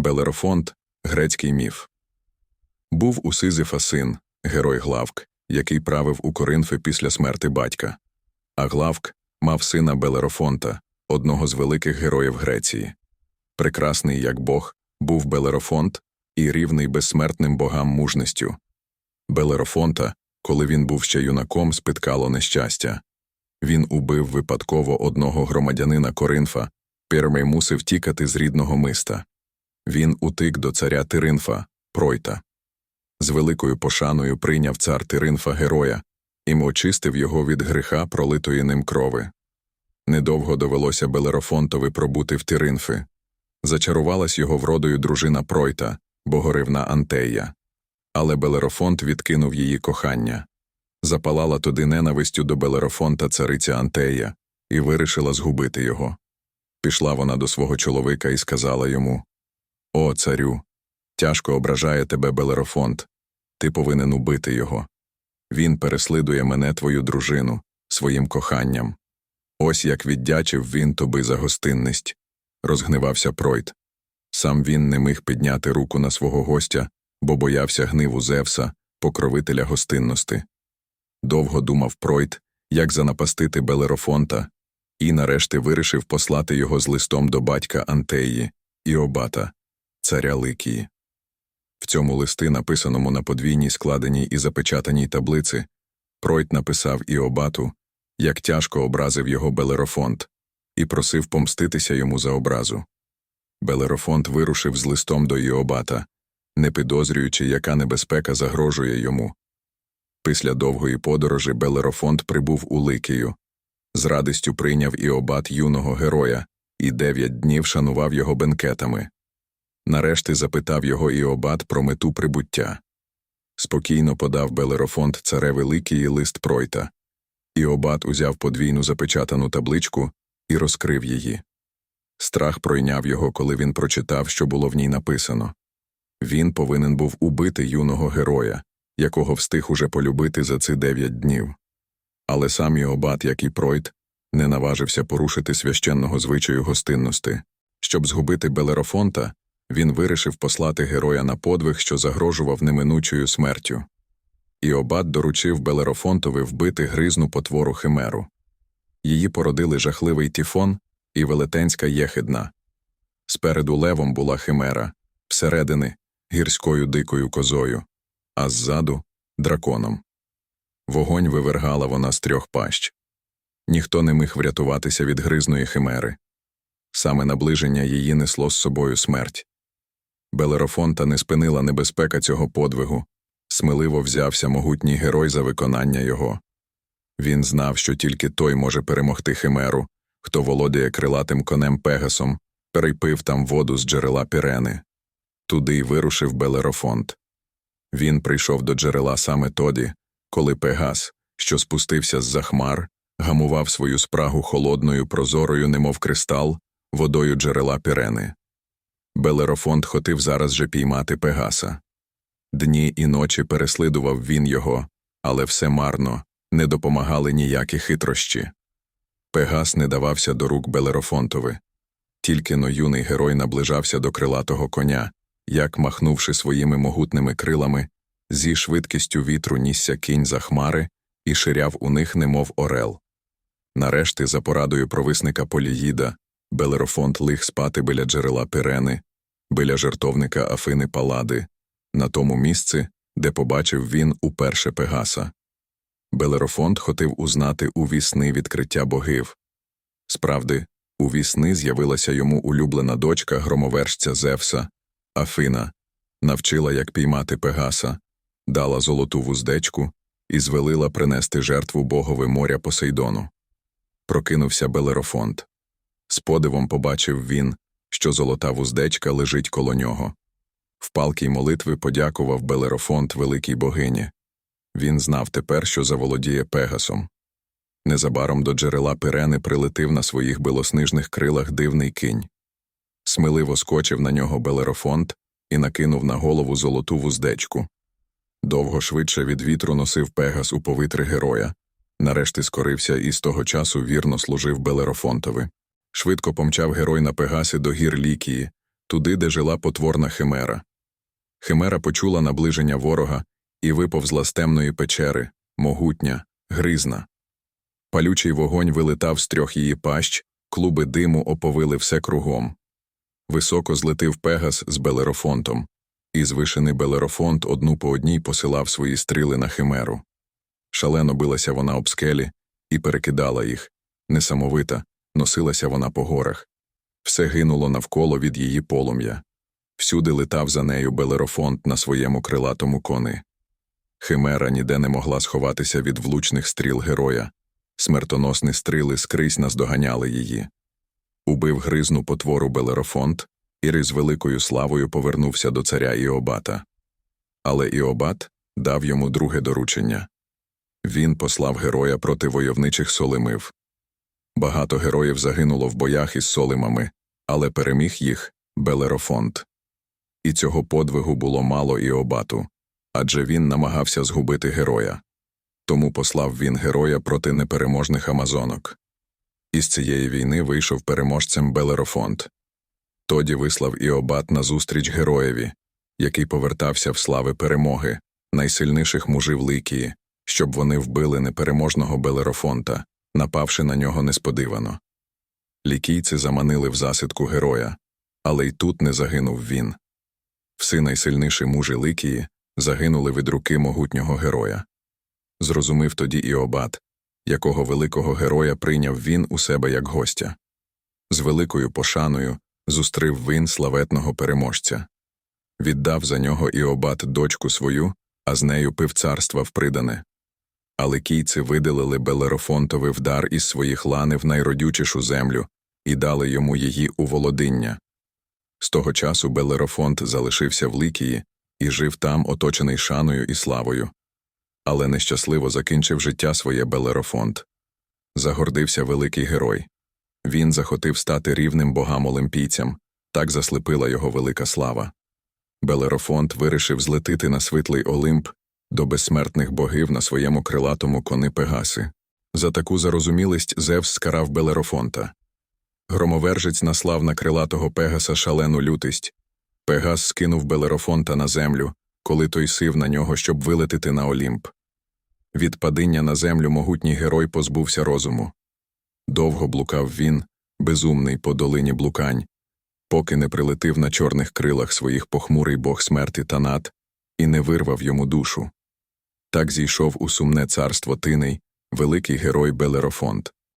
Белерофонт грецький міф. Був у Сизифа син, герой Главк, який правив у Коринфи після смерти батька. А Главк мав сина Белерофонта, одного з великих героїв Греції. Прекрасний, як Бог, був Белерофонт і рівний безсмертним богам мужністю. Белерофонта, коли він був ще юнаком, спіткало нещастя. Він убив випадково одного громадянина Коринфа, Пірмей мусив тікати з рідного миста. Він утик до царя Тиринфа, Пройта. З великою пошаною прийняв цар Тиринфа героя і очистив його від гріха, пролитої ним крови. Недовго довелося Белерофонтові пробути в Тиринфи. Зачарувалась його вродою дружина Пройта, богоривна Антея. Але Белерофонт відкинув її кохання. Запалала туди ненавистю до Белерофонта цариця Антея і вирішила згубити його. Пішла вона до свого чоловіка і сказала йому О, царю, тяжко ображає тебе Белерофонт, ти повинен убити його. Він переслідує мене твою дружину своїм коханням. Ось як віддячив він тобі за гостинність. Розгнивався Пройд. Сам він не міг підняти руку на свого гостя, бо боявся гниву Зевса, покровителя гостинності. Довго думав Пройд, як занапастити Белерофонта, і нарешті вирішив послати його з листом до батька Антеї, Іобата, царя Ликії. В цьому листи, написаному на подвійній складеній і запечатаній таблиці, Пройд написав Іобату, як тяжко образив його Белерофонт, і просив помститися йому за образу. Белерофонт вирушив з листом до Іобата, не підозрюючи, яка небезпека загрожує йому. Після довгої подорожі Белерофонт прибув у Ликію, з радістю прийняв Іобат юного героя і дев'ять днів шанував його бенкетами. Нарешті запитав його Іобат про мету прибуття. Спокійно подав Белерофонт цареві Ликії лист Пройта. Іобат узяв подвійну запечатану табличку і розкрив її. Страх пройняв його, коли він прочитав, що було в ній написано. Він повинен був убити юного героя, якого встиг уже полюбити за ці дев'ять днів. Але сам Іобат, як і Пройд, не наважився порушити священного звичаю гостинності. Щоб згубити Белерофонта, він вирішив послати героя на подвиг, що загрожував неминучою смертю. Іобат доручив Белерофонтові вбити гризну потвору химеру. Її породили жахливий тіфон і велетенська єхидна. Спереду левом була химера, всередини гірською дикою козою, а ззаду драконом. Вогонь вивергала вона з трьох пащ. Ніхто не міг врятуватися від гризної химери. Саме наближення її несло з собою смерть. Белерофонта не спинила небезпека цього подвигу, сміливо взявся могутній герой за виконання його. Він знав, що тільки той може перемогти химеру, хто володіє крилатим конем Пегасом, перейпив там воду з джерела Пірени. Туди й вирушив Белерофонт. Він прийшов до джерела саме тоді, коли Пегас, що спустився з за хмар, гамував свою спрагу холодною прозорою, немов кристал, водою джерела Пірени. Белерофонт хотів зараз же піймати Пегаса. Дні і ночі переслідував він його, але все марно, не допомагали ніякі хитрощі. Пегас не давався до рук Белерофонтови. Тільки но юний герой наближався до крилатого коня, як, махнувши своїми могутними крилами, зі швидкістю вітру нісся кінь за хмари і ширяв у них, немов орел. Нарешті, за порадою провисника Поліїда, Белерофонт ліг спати біля джерела Пирени, біля жертовника Афини Палади, на тому місці, де побачив він уперше Пегаса. Белерофонт хотів узнати у вісни відкриття богів. Справді, у вісни з'явилася йому улюблена дочка громовершця Зевса, Афина, навчила, як піймати Пегаса, дала золоту вуздечку і звелила принести жертву богові моря Посейдону. Прокинувся Белерофонт. З подивом побачив він, що золота вуздечка лежить коло нього. В палкій молитви подякував Белерофонт великій богині. Він знав тепер, що заволодіє Пегасом. Незабаром до джерела Пирени прилетив на своїх білоснижних крилах дивний кінь. Смиливо скочив на нього Белерофонт і накинув на голову золоту вуздечку. Довго швидше від вітру носив Пегас у повитри героя. Нарешті скорився і з того часу вірно служив Белерофонтові. Швидко помчав герой на Пегасі до гір Лікії, туди, де жила потворна химера. Химера почула наближення ворога і виповзла з темної печери, могутня, гризна. Палючий вогонь вилетав з трьох її пащ, клуби диму оповили все кругом. Високо злетив Пегас з Белерофонтом, і звишений Белерофонт одну по одній посилав свої стріли на химеру. Шалено билася вона об скелі і перекидала їх. Несамовита, носилася вона по горах. Все гинуло навколо від її полум'я. Всюди летав за нею Белерофонт на своєму крилатому кони. Химера ніде не могла сховатися від влучних стріл героя. Смертоносні стріли скрізь наздоганяли її. Убив гризну потвору Белерофонт, і з великою славою повернувся до царя Іобата. Але Іобат дав йому друге доручення. Він послав героя проти войовничих солимив. Багато героїв загинуло в боях із солимами, але переміг їх Белерофонт. І цього подвигу було мало Іобату, адже він намагався згубити героя. Тому послав він героя проти непереможних амазонок. Із цієї війни вийшов переможцем Белерофонт. Тоді вислав Іобат назустріч героєві, який повертався в слави перемоги, найсильніших мужів Ликії, щоб вони вбили непереможного Белерофонта, напавши на нього несподівано. Лікійці заманили в засідку героя, але й тут не загинув він. Всі найсильніші мужі Ликії загинули від руки могутнього героя. Зрозумів тоді Іобат, якого великого героя прийняв він у себе як гостя. З великою пошаною зустрів він славетного переможця. Віддав за нього Іобат дочку свою, а з нею пивцарства впридане. Але кійці видалили Белерофонтовий вдар із своїх лани в найродючішу землю і дали йому її у володиння. З того часу Белерофонт залишився в Ликії і жив там, оточений шаною і славою. Але нещасливо закінчив життя своє Белерофонт. Загордився великий герой. Він захотів стати рівним богам олімпійцям, так заслепила його велика слава. Белерофонт вирішив злетити на світлий Олимп до безсмертних богів на своєму крилатому кони Пегаси. За таку зарозумілість Зевс скарав Белерофонта. Громовержець наслав на крилатого Пегаса шалену лютість. Пегас скинув Белерофонта на землю, коли той сив на нього, щоб вилетити на Олімп. Від падіння на землю могутній герой позбувся розуму. Довго блукав він, безумний по долині блукань, поки не прилетив на чорних крилах своїх похмурий бог смерти Танат і не вирвав йому душу. Так зійшов у сумне царство Тиний, великий герой Белерофонт.